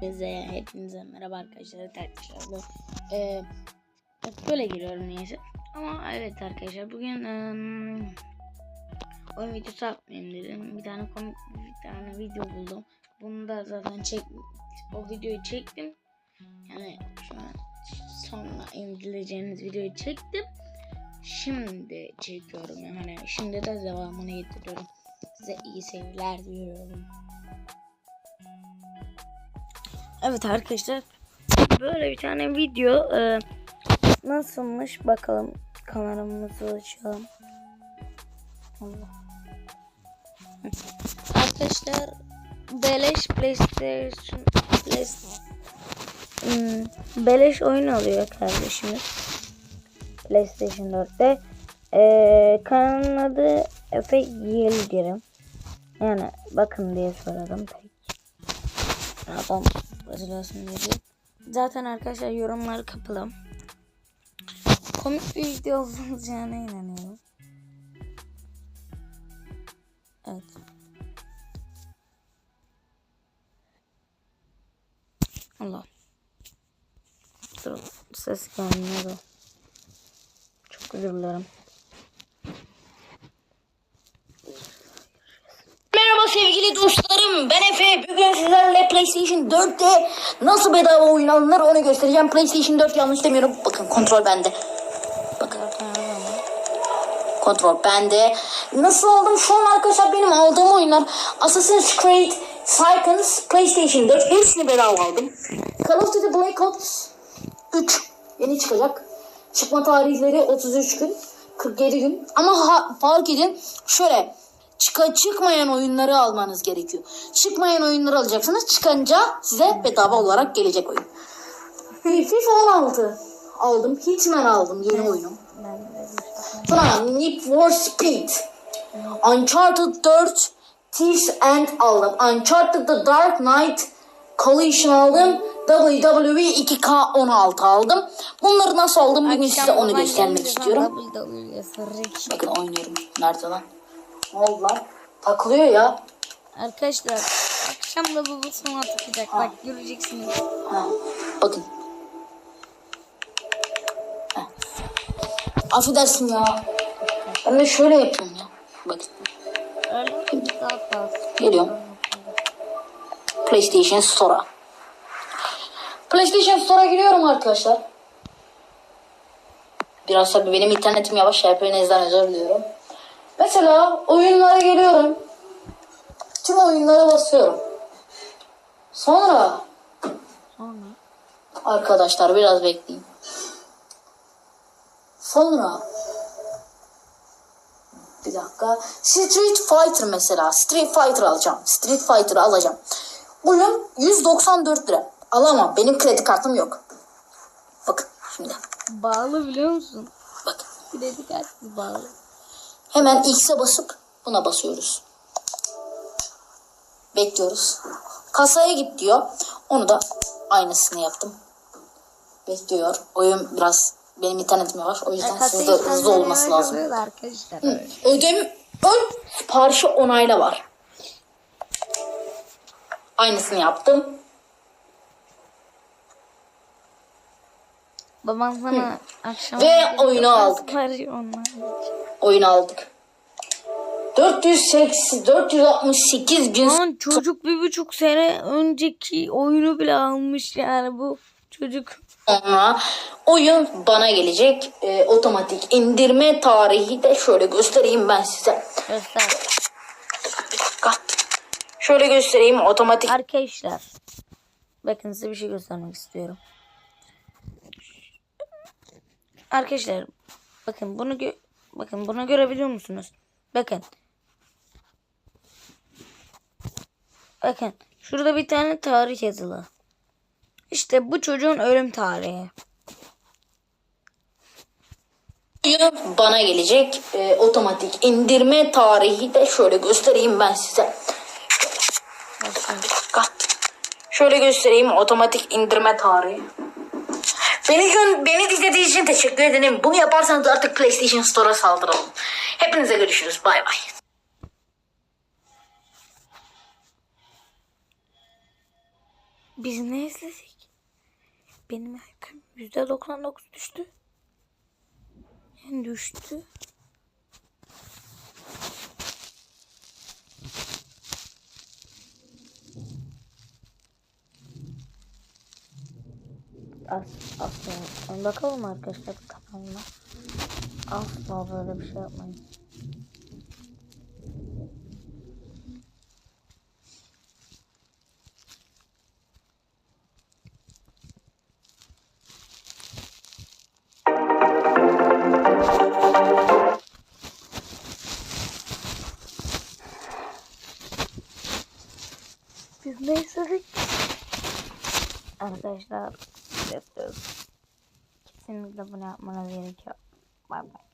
Hepinize, hepinize merhaba arkadaşlar. Arkadaşlar ee, böyle giriyorum neyse. Ama evet arkadaşlar bugün ee, oyun videosu atmayayım dedim. Bir tane komik bir tane video buldum. Bunu da zaten çek o videoyu çektim. Yani şu an sonra indireceğiniz videoyu çektim. Şimdi çekiyorum yani şimdi de devamını getiriyorum. Size iyi seyirler diliyorum. Evet arkadaşlar böyle bir tane video e, nasılmış bakalım kameramızı açalım. Allah. Arkadaşlar beleş PlayStation PlayStation hmm, beleş oyun alıyor kardeşimiz PlayStation 4'te. Ee, kanalın adı Efe Yıldırım. Yani bakın diye söyledim pek. Adam hazırlasın dedi. Zaten arkadaşlar yorumlar kapalı. Komik bir video olacağına inanıyorum. Evet. Allah. Dur ses gelmiyor. Çok özür. Merhaba sevgili dostlarım. Ben Efe. Bugün sizlerle PlayStation 4'te nasıl bedava oyun alınır onu göstereceğim. PlayStation 4 yanlış demiyorum. Bakın kontrol bende. Bakın kontrol bende. Nasıl aldım? Şu an arkadaşlar benim aldığım oyunlar Assassin's Creed, Sycoms, PlayStation 4 hepsini bedava aldım. Call of Duty Black Ops 3 yeni çıkacak. Çıkma tarihleri 33 gün, 47 gün. Ama ha, fark edin şöyle çıka, çıkmayan oyunları almanız gerekiyor. Çıkmayan oyunları alacaksınız. Çıkınca size bedava olarak gelecek oyun. FIFA 16 aldım. Hitman aldım yeni oyunum. Sonra Need for Speed. Uncharted 4 Thieves End aldım. Uncharted The Dark Knight Collision aldım. WWE 2K16 aldım. Bunları nasıl aldım bugün size onu göstermek istiyorum. Bakın oynuyorum. Nerede lan? Lan? Takılıyor ya. Arkadaşlar akşam da babasına atacak. Bak göreceksiniz. Ha, bakın. Ha. Affedersin ya. Ben de şöyle yapıyorum ya. Bakın. Öyle bir daha fazla. Geliyorum. PlayStation Store'a. PlayStation Store'a giriyorum arkadaşlar. Biraz tabii benim internetim yavaş. Hepinizden özür diliyorum. Mesela oyunlara geliyorum. Tüm oyunlara basıyorum. Sonra Sonra Arkadaşlar biraz bekleyin. Sonra bir dakika. Street Fighter mesela. Street Fighter alacağım. Street Fighter alacağım. Oyun 194 lira. Alamam. Benim kredi kartım yok. Bakın şimdi. bağlı biliyor musun? Bakın. Kredi kartı bağlı. Hemen X'e basıp buna basıyoruz. Bekliyoruz. Kasaya git diyor. Onu da aynısını yaptım. Bekliyor. Oyun biraz benim internetim yavaş. O yüzden sizde hızlı olması lazım. Arkadaşlar. Ödem ön siparişi onayla var. Aynısını yaptım. Babam sana akşam Ve oyunu aldık. Sipariş onlar. Oyunu aldık. 480, 468 gün Lan çocuk bir buçuk sene önceki oyunu bile almış yani bu çocuk. sonra oyun bana gelecek. Ee, otomatik indirme tarihi de şöyle göstereyim ben size. Göster. Şöyle göstereyim otomatik. Arkadaşlar. Bakın size bir şey göstermek istiyorum. Arkadaşlar bakın bunu bakın bunu görebiliyor musunuz? Bakın. Bakın şurada bir tane tarih yazılı. İşte bu çocuğun ölüm tarihi. Bana gelecek. Ee, otomatik indirme tarihi de şöyle göstereyim ben size. Şöyle göstereyim otomatik indirme tarihi. Beni gö- beni dinlediğiniz için teşekkür ederim. Bunu yaparsanız artık PlayStation Store'a saldıralım. Hepinize görüşürüz. Bay bay. Biz ne izledik? Benim IQ'm %99 düştü. Yani düştü. As, asla. Bakalım arkadaşlar kanalına. Asla böyle bir şey yapmayın. Biz ne istedik? Arkadaşlar. Kesinlikle bunu yapmanız gerekiyor. Bay bay.